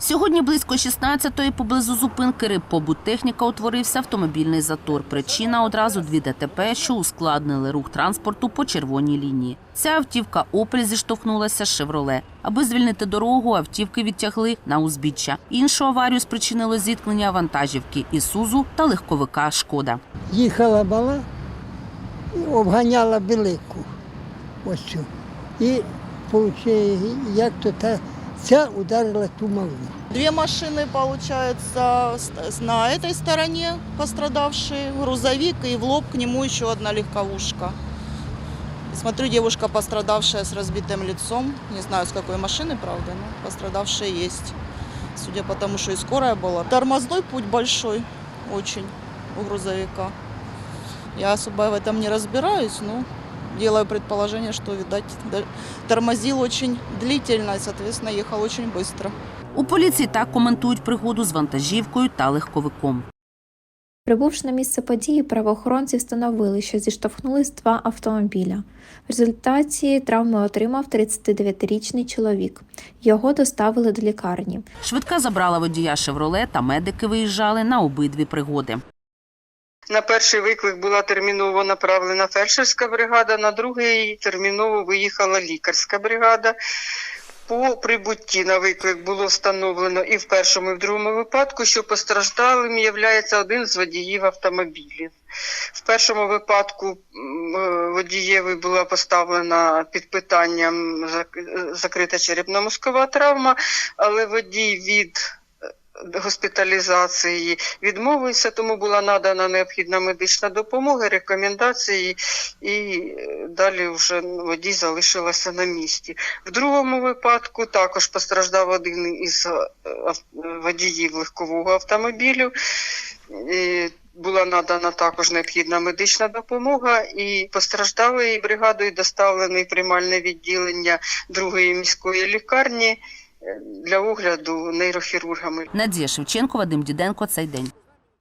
Сьогодні близько 16-ї поблизу зупинки рибпобуттехніка утворився автомобільний затор. Причина одразу дві ДТП, що ускладнили рух транспорту по червоній лінії. Ця автівка «Опель» зіштовхнулася з «Шевроле». Аби звільнити дорогу, автівки відтягли на узбіччя. Іншу аварію спричинило зіткнення вантажівки «Ісузу» та легковика «Шкода». їхала мала і обганяла велику. Ось цю. І получає, як то та, ця ударила ту малу. Две машины, получается, с- с- на этой стороне пострадавшие, грузовик, и в лоб к нему еще одна легковушка. Смотрю, девушка пострадавшая с разбитым лицом. Не знаю, с какой машины, правда, но пострадавшие есть. Судя по тому, что и скорая была. Тормозной путь большой очень у грузовика. Я особо в этом не разбираюсь, но делаю предположение, что, видать, да- тормозил очень длительно и, соответственно, ехал очень быстро. У поліції так коментують пригоду з вантажівкою та легковиком. Прибувши на місце події, правоохоронці встановили, що зіштовхнулись два автомобіля. В результаті травми отримав 39-річний чоловік. Його доставили до лікарні. Швидка забрала водія «Шевроле» та медики виїжджали на обидві пригоди. На перший виклик була терміново направлена фельдшерська бригада, на другий терміново виїхала лікарська бригада. По прибутті на виклик було встановлено і в першому, і в другому випадку, що постраждалим є один з водіїв автомобілів. В першому випадку е, водієві була поставлена під питанням закрита черепно-мозкова травма, але водій від госпіталізації відмовився, тому була надана необхідна медична допомога, рекомендації, і е, далі вже водій залишилася на місці. В другому випадку також постраждав один із е, водіїв легкового автомобілю. Була надана також необхідна медична допомога, і постраждалий бригадою доставлений приймальне відділення другої міської лікарні для огляду нейрохірургами. Надія Шевченко, Вадим Діденко. Цей день.